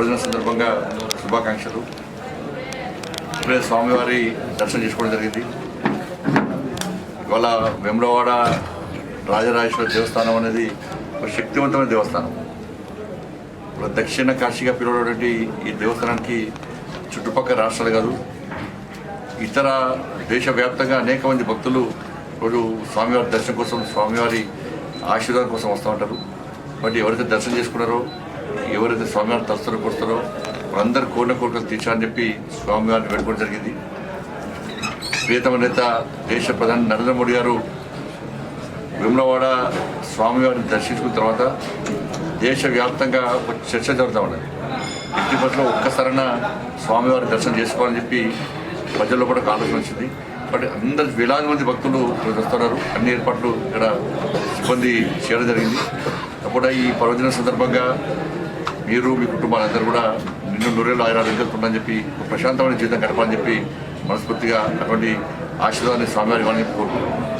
శివరాత్రి సందర్భంగా శుభాకాంక్షలు. ఇప్పుడే స్వామివారి దర్శనం చేసుకోవడం జరిగింది. ఇవాళ వెమ్లవాడ రాజరాజేశ్వర దేవస్థానం అనేది ఒక శక్తివంతమైన దేవస్థానం. ఇప్పుడు దక్షిణ కాశీగా పిలువబడేటువంటి ఈ దేవస్థానానికి చుట్టుపక్కల రాష్ట్రాలు కాదు ఇతర దేశవ్యాప్తంగా అనేక మంది భక్తులు రోజు స్వామివారి దర్శనం కోసం స్వామివారి ఆశీర్వాదం కోసం వస్తూ ఉంటారు. బట్ ఎవరైతే దర్శనం చేసుకున్నారో ఎవరైతే స్వామివారిని తలుస్తారో కొడతారో వాళ్ళందరూ కోరిన కోరికలు తీర్చాలని చెప్పి స్వామివారిని వేడుకోవడం జరిగింది. ప్రియతమ నేత దేశ ప్రధాని నరేంద్ర మోడీ గారు విమలవాడ స్వామివారిని దర్శించుకున్న తర్వాత దేశవ్యాప్తంగా ఒక చర్చ జరుగుతూ ఉన్నది. ఇంటి పట్ల ఒక్కసారైనా స్వామివారి దర్శనం చేసుకోవాలని చెప్పి ప్రజల్లో కూడా ఒక ఆలోచన వచ్చింది. బట్ అందరు వేలాది మంది భక్తులు వస్తున్నారు. అన్ని ఏర్పాట్లు ఇక్కడ సిబ్బంది చేయడం జరిగింది. అప్పుడు ఈ పర్వదిన సందర్భంగా మీరు మీ కుటుంబాలందరూ కూడా నిన్ను నూరేళ్ళు ఆయురాలు ఎదుర్కొందని చెప్పి ఒక ప్రశాంతమైన జీవితం గడపాలని చెప్పి మనస్ఫూర్తిగా అటువంటి ఆశీర్వాదాన్ని స్వామివారి ఇవ్వాలని కోరుకుంటున్నాను